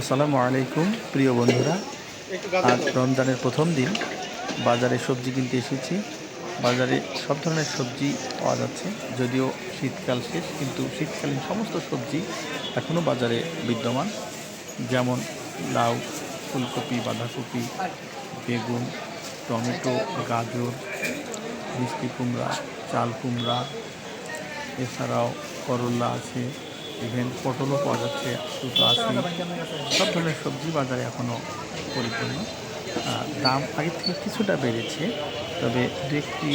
আসসালামু আলাইকুম, প্রিয় বন্ধুরা। আজ রমজানের প্রথম দিন। বাজারে সবজি কিনতে এসেছি। বাজারে সব ধরনের সবজি পাওয়া যাচ্ছে। যদিও শীতকাল শেষ, কিন্তু শীতকালীন সমস্ত সবজি এখনও বাজারে বিদ্যমান। যেমন লাউ, ফুলকপি, বাঁধাকপি, বেগুন, টমেটো, গাজর, মিষ্টি কুমড়া, চাল কুমড়া, এছাড়াও করলা আছে। ইভেন পটলও পাওয়া যাচ্ছে, দুটো আছে। সব ধরনের সবজি বাজারে এখনও পরিপূর্ণ। দাম আগের থেকে কিছুটা বেড়েছে, তবে দু একটি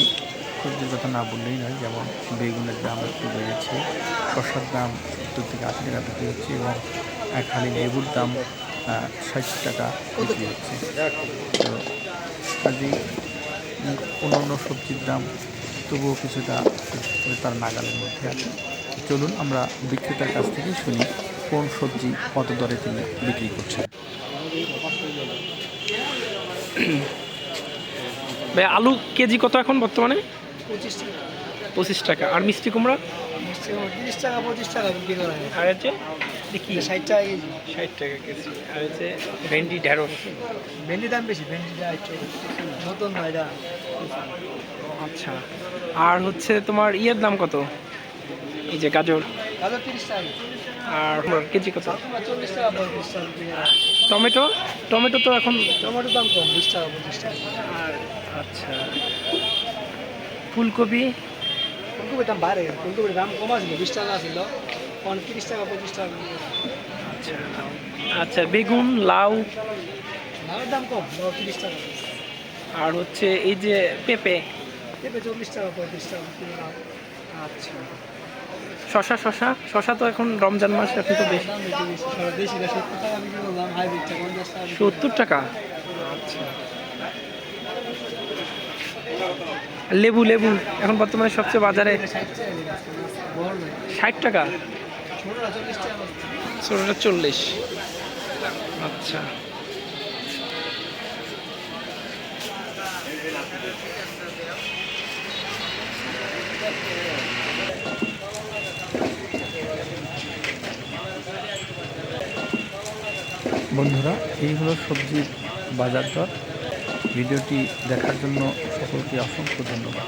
সবজির কথা না বললেই নয়, যেমন বেগুনের দাম একটু বেড়েছে, শসার দাম সত্তর থেকে আশি টাকা বিক্রি হচ্ছে এবং হালি লেবুর দাম ষাট টাকা বিক্রি হচ্ছে। তো কাজেই অন্য অন্য সবজির দাম তবুও কিছুটা তার নাগালের মধ্যে আছে। চলুন আমরা বিক্রেতার কাছ থেকে শুনি কোন সবজি কত দরে তিনি বিক্রি করছেন। ভাই আলু কেজি কত এখন বর্তমানে? পঁচিশ টাকা। পঁচিশ টাকা। আর মিষ্টি কুমড়া? তিরিশ টাকা পঁচিশ টাকা বিক্রি করা হয়। আর হচ্ছে? দেখি। ষাট টাকা কেজি। ষাট টাকা কেজি। আর হচ্ছে ভেন্ডি ঢেঁড়স। ভেন্ডি দাম বেশি ভেন্ডিটা একটু নতুন আচ্ছা। আর হচ্ছে তোমার ইয়ের দাম কত? এই যে গাজর। গাজর তিরিশ টাকা। আর কেজি কত? পঁয়ত্রিশ। টমেটো? টমেটো তো এখন টমেটোর দাম কম বিশ টাকা পঁচিশ টাকা। আর আচ্ছা। ফুলকপি? ফুলকপির দাম গেছে ফুলকপির দাম কম আছিল বিশ টাকা ছিল এখন তিরিশ টাকা পঁচিশ টাকা। আচ্ছা। আচ্ছা বেগুন লাউ? লাউয়ের দাম কম লাউ তিরিশ টাকা। আর হচ্ছে এই যে পেঁপে? পেঁপে চল্লিশ টাকা পঁয়ত্রিশ টাকা। আচ্ছা। শশা শশা। শশা তো এখন রমজান মাস এখন তো বেশি। সত্তর টাকা? আচ্ছা লেবু লেবু। এখন বর্তমানে সবচেয়ে বাজারে ষাট টাকা। ছোটোটা চল্লিশ। আচ্ছা। বন্ধুরা এই হলো সবজির বাজার দর। ভিডিওটি দেখার জন্য সকলকে অসংখ্য ধন্যবাদ।